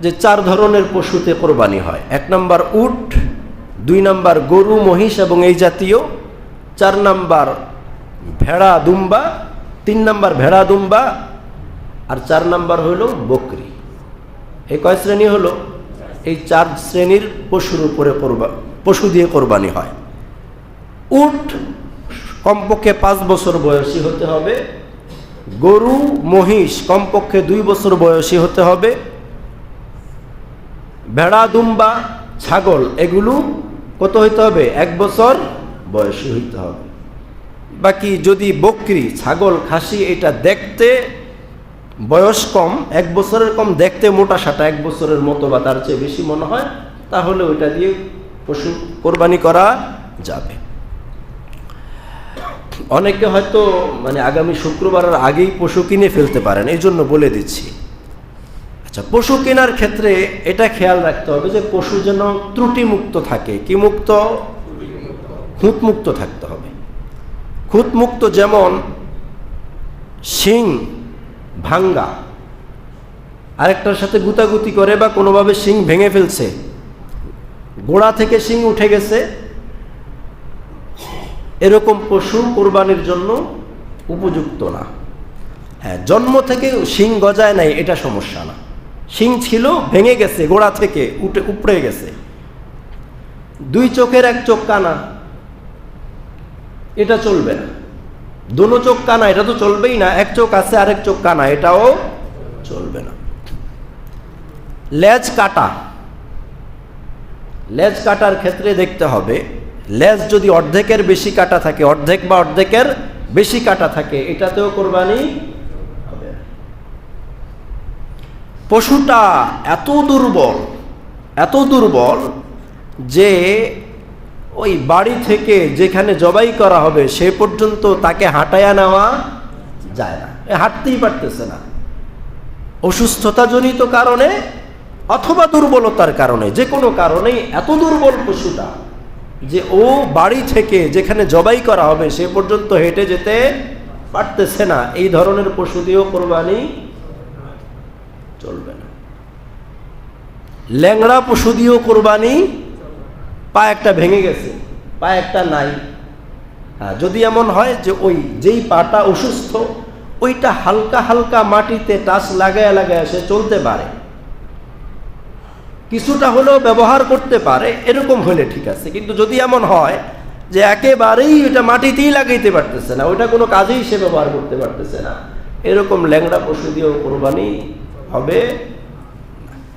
যে চার ধরনের পশুতে কোরবানি হয়। এক নম্বর উট, দুই নাম্বার গরু, মহিষ এবং এই জাতীয়, চার নাম্বার ভেড়া, দুম্বা, তিন নাম্বার ভেড়া, দুম্বা, আর চার নাম্বার হলো বকরি। এই কয় শ্রেণি হলো? এই চার শ্রেণির পশুর উপরে কোরবা, পশু দিয়ে কোরবানি হয়। উট কমপক্ষে পাঁচ বছর বয়সী হতে হবে। গরু, মহিষ কমপক্ষে দুই বছর বয়সী হতে হবে। ভেড়া, দুম্বা, ছাগল, এগুলো কত হইতে হবে? এক বছর বয়সী হইতে হবে। বাকি যদি বকরি, ছাগল, খাসি এটা দেখতে বয়স কম, এক বছরের কম, দেখতে মোটা সাটা এক বছরের মতো বা তার চেয়ে বেশি মনে হয়, তাহলে ওইটা দিয়ে পশু কোরবানি করা যাবে। অনেকে হয়তো মানে আগামী শুক্রবারের আগেই পশু কিনে ফেলতে পারেন এই জন্য বলে দিচ্ছি। আচ্ছা পশু কেনার ক্ষেত্রে এটা খেয়াল রাখতে হবে যে পশু যেন ত্রুটিমুক্ত থাকে, কি মুক্ত? খুঁত মুক্ত থাকতে হবে। খুঁত মুক্ত যেমন শিং, ভাঙ্গা, আরেকটার সাথে গুতাগুতি করে বা কোনোভাবে শিং ভেঙে ফেলছে। গোড়া থেকে শিং উঠে গেছে। এরকম পশু কোরবানির জন্য উপযুক্ত না। হ্যাঁ জন্ম থেকে শিং গজায় নাই, এটা সমস্যা না। শিং ছিল, ভেঙে গেছে, গোড়া থেকে, উঠে, উপড়ে গেছে। দুই চোখের এক চোখ কানা। এটা চলবে না। দুনো চোখ কানা, এটা তো চলবেই না। এক চোখ আছে, আরেক চোখ কানা, এটাও চলবে না। লেজ কাটা। লেজ কাটার ক্ষেত্রে দেখতে হবে, লেজ যদি অর্ধেকের বেশি কাটা থাকে, অর্ধেক বা অর্ধেকের বেশি কাটা থাকে, এটাতেও কোরবানি হবে না। পশুটা এত দুর্বল এত দুর্বল যে ওই বাড়ি থেকে যেখানে জবাই করা হবে সে পর্যন্ত তাকে হাঁটায়া নেওয়া যায় না। হাঁটতেই পারতেছে না। অসুস্থতাজনিত কারণে অথবা দুর্বলতার কারণে, যে কোনো কারণেই এত দুর্বল পশুটা যে ও বাড়ি থেকে যেখানে জবাই করা হবে সে পর্যন্ত হেঁটে যেতে পারতেছে না। এই ধরনের পশু দিয়েও কোরবানি চলবে না। ল্যাংড়া পশু দিয়েও কোরবানি, পা একটা ভেঙে গেছে, পা একটা নাই। হ্যাঁ যদি এমন হয় যে ওই যেই পাটা অসুস্থ, ওইটা হালকা হালকা মাটিতে টাচ লাগায় লাগায় সে চলতে পারে। কিছুটা হলেও ব্যবহার করতে পারে, এরকম হলে ঠিক আছে। কিন্তু যদি এমন হয় যে একেবারেই ওটা মাটিতেই লাগাইতে পারতেছে না, ওইটা কোনো কাজেই সে ব্যবহার করতে পারতেছে না। এরকম ল্যাংড়া পশু দিয়েও কোরবানি হবে